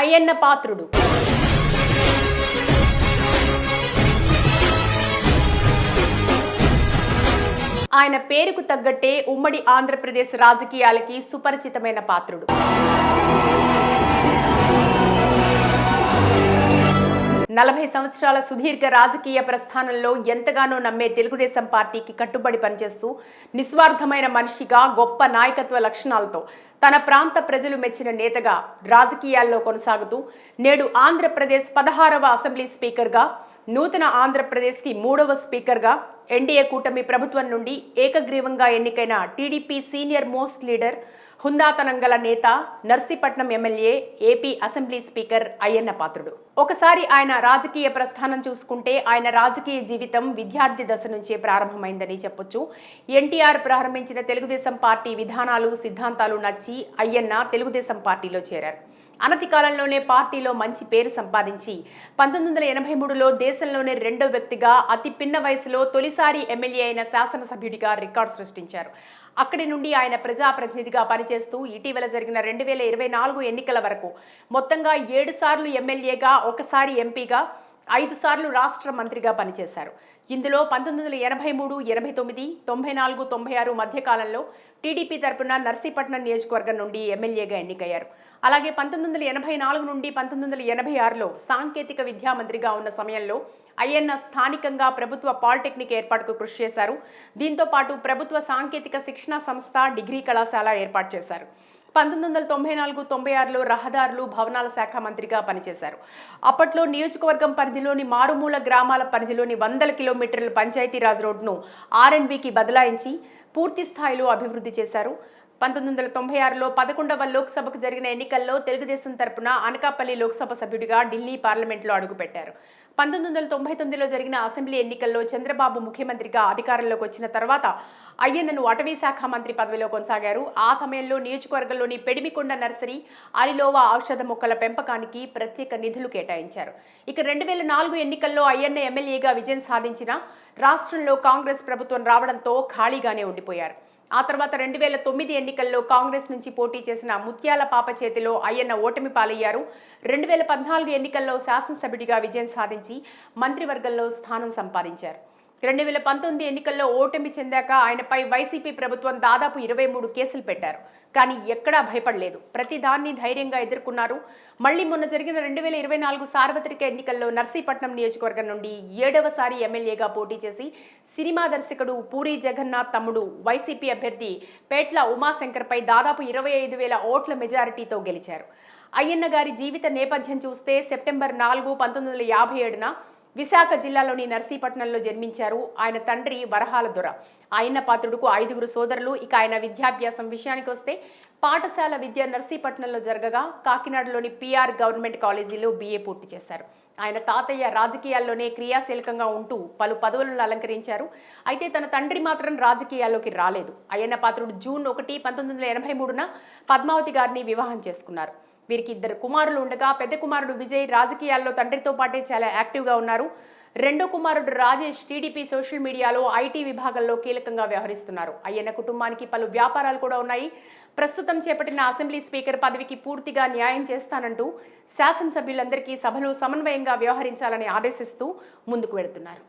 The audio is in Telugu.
అయ్యన్న పాత్రుడు. ఆయన పేరుకు తగ్గట్టే ఉమ్మడి ఆంధ్రప్రదేశ్ రాజకీయాలకి సుపరిచితమైన పాత్రుడు. నలభై సంవత్సరాల సుదీర్ఘ రాజకీయ ప్రస్థానంలో ఎంతగానో నమ్మే తెలుగుదేశం పార్టీకి కట్టుబడి పనిచేస్తూ నిస్వార్థమైన మనిషిగా గొప్ప నాయకత్వ లక్షణాలతో తన ప్రాంత ప్రజలు మెచ్చిన నేతగా రాజకీయాల్లో కొనసాగుతూ నేడు ఆంధ్రప్రదేశ్ పదహారవ అసెంబ్లీ స్పీకర్గా నూతన ఆంధ్రప్రదేశ్కి మూడవ స్పీకర్గా ఎన్డీఏ కూటమి ప్రభుత్వం నుండి ఏకగ్రీవంగా ఎన్నికైన టీడీపీ సీనియర్ మోస్ట్ లీడర్ హుందాతనం గల నేత Narsipatnam MLA AP assembly speaker Ayyanna Patrudu. ఒకసారి ఆయన రాజకీయ ప్రస్థానం చూసుకుంటే ఆయన రాజకీయ జీవితం విద్యార్థి దశ నుంచే ప్రారంభమైందని చెప్పొచ్చు. ఎన్టీఆర్ ప్రారంభించిన తెలుగుదేశం పార్టీ విధానాలు సిద్ధాంతాలు నచ్చి అయ్యన్న తెలుగుదేశం పార్టీలో చేరారు. అనతి కాలంలోనే పార్టీలో మంచి పేరు సంపాదించి పంతొమ్మిది వందల ఎనభై మూడులో దేశంలోనే రెండో వ్యక్తిగా అతి పిన్న వయసులో తొలిసారి ఎమ్మెల్యే అయిన శాసనసభ్యుడిగా రికార్డు సృష్టించారు. అక్కడి నుండి ఆయన ప్రజాప్రతినిధిగా పనిచేస్తూ ఇటీవల జరిగిన రెండు వేల ఇరవై నాలుగు ఎన్నికల వరకు మొత్తంగా ఏడు సార్లు ఎమ్మెల్యేగా ఒకసారి ఎంపీగా ఐదు సార్లు రాష్ట్ర మంత్రిగా పనిచేశారు. ఇందులో పంతొమ్మిది వందల ఎనభై మూడు ఎనభై తొమ్మిది తొంభై నాలుగు తొంభై ఆరు మధ్యకాలంలో టీడీపీ తరపున నర్సీపట్నం నియోజకవర్గం నుండి ఎమ్మెల్యేగా ఎన్నికయ్యారు. అలాగే పంతొమ్మిది వందల ఎనభై నాలుగు నుండి పంతొమ్మిది వందల ఎనభై ఆరులో సాంకేతిక విద్యా మంత్రిగా ఉన్న సమయంలో అయ్యన్న స్థానికంగా ప్రభుత్వ పాలిటెక్నిక్ ఏర్పాటుకు కృషి చేశారు. దీంతో పాటు ప్రభుత్వ సాంకేతిక శిక్షణా సంస్థ డిగ్రీ కళాశాల ఏర్పాటు చేశారు. పంతొమ్మిది వందల తొంభై నాలుగు తొంభై ఆరులో రహదారులు భవనాల శాఖ మంత్రిగా పనిచేశారు. అప్పట్లో నియోజకవర్గం పరిధిలోని మారుమూల గ్రామాల పరిధిలోని వందల కిలోమీటర్ల పంచాయతీరాజ్ రోడ్ను ఆర్ఎండ్బికి బదలాయించి పూర్తి స్థాయిలో అభివృద్ధి చేశారు. పంతొమ్మిది వందల తొంభై ఆరులో పదకొండవ లోక్సభకు జరిగిన ఎన్నికల్లో తెలుగుదేశం తరపున అనకాపల్లి లోక్సభ సభ్యుడిగా ఢిల్లీ పార్లమెంట్లో అడుగుపెట్టారు. పంతొమ్మిది వందల తొంభై తొమ్మిదిలో జరిగిన అసెంబ్లీ ఎన్నికల్లో చంద్రబాబు ముఖ్యమంత్రిగా అధికారంలోకి వచ్చిన తర్వాత అయ్యన్నను అటవీ శాఖ మంత్రి పదవిలో కొనసాగారు. ఆ సమయంలో నియోజకవర్గంలోని పెడిమికొండ నర్సరీ అరిలోవా ఔషధ మొక్కల పెంపకానికి ప్రత్యేక నిధులు కేటాయించారు. ఇక రెండు వేల నాలుగు ఎన్నికల్లో అయ్యన్న ఎమ్మెల్యేగా విజయం సాధించిన రాష్ట్రంలో కాంగ్రెస్ ప్రభుత్వం రావడంతో ఖాళీగానే ఉండిపోయారు. ఆ తర్వాత రెండు వేల తొమ్మిది ఎన్నికల్లో కాంగ్రెస్ నుంచి పోటీ చేసిన ముత్యాల పాప చేతిలో అయ్యన్న ఓటమి పాలయ్యారు. రెండు వేల పద్నాలుగు ఎన్నికల్లో శాసనసభ్యుడిగా విజయం సాధించి మంత్రివర్గంలో స్థానం సంపాదించారు. రెండు వేల పంతొమ్మిది ఎన్నికల్లో ఓటమి చెందాక ఆయనపై వైసీపీ ప్రభుత్వం దాదాపు ఇరవై మూడు కేసులు పెట్టారు. కానీ ఎక్కడా భయపడలేదు. ప్రతి దాన్ని ధైర్యంగా ఎదుర్కొన్నారు. మళ్ళీ మొన్న జరిగిన రెండు వేల ఇరవై నాలుగు సార్వత్రిక ఎన్నికల్లో నర్సీపట్నం నియోజకవర్గం నుండి ఏడవసారి ఎమ్మెల్యేగా పోటీ చేసి సినిమా దర్శకుడు పూరి జగన్నాథ్ తమ్ముడు వైసీపీ అభ్యర్థి పేట్ల ఉమాశంకర్పై దాదాపు ఇరవై ఐదు వేల ఓట్ల మెజారిటీతో గెలిచారు. అయ్యన్న గారి జీవిత నేపథ్యం చూస్తే సెప్టెంబర్ నాలుగు పంతొమ్మిది వందల యాభై ఏడున విశాఖ జిల్లాలోని నర్సీపట్నంలో జన్మించారు ఆయన తండ్రి వరహాల దొర. ఆయన పాత్రుడుకు ఐదుగురు సోదరులు. ఇక ఆయన విద్యాభ్యాసం విషయానికి వస్తే పాఠశాల విద్య నర్సీపట్నంలో జరగగా కాకినాడలోని పిఆర్ గవర్నమెంట్ కాలేజీలో బీఏ పూర్తి చేశారు. ఆయన తాతయ్య రాజకీయాల్లోనే క్రియాశీలకంగా ఉంటూ పలు పదవులను అలంకరించారు. అయితే తన తండ్రి మాత్రం రాజకీయాల్లోకి రాలేదు. అయ్యన్న పాత్రుడు జూన్ ఒకటి పంతొమ్మిది వందల ఎనభై మూడున పద్మావతి గారిని వివాహం చేసుకున్నారు. వీరికి ఇద్దరు కుమారులు ఉండగా పెద్ద కుమారుడు విజయ్ రాజకీయాల్లో తండ్రితో పాటే చాలా యాక్టివ్గా ఉన్నారు. రెండో కుమారుడు రాజేష్ టీడీపీ సోషల్ మీడియాలో ఐటీ విభాగంలో కీలకంగా వ్యవహరిస్తున్నారు. అయ్యన్న కుటుంబానికి పలు వ్యాపారాలు కూడా ఉన్నాయి. ప్రస్తుతం చేపట్టిన అసెంబ్లీ స్పీకర్ పదవికి పూర్తిగా న్యాయం చేస్తానంటూ శాసనసభ్యులందరికీ సభలో సమన్వయంగా వ్యవహరించాలని ఆదేశిస్తూ ముందుకు వెళుతున్నారు.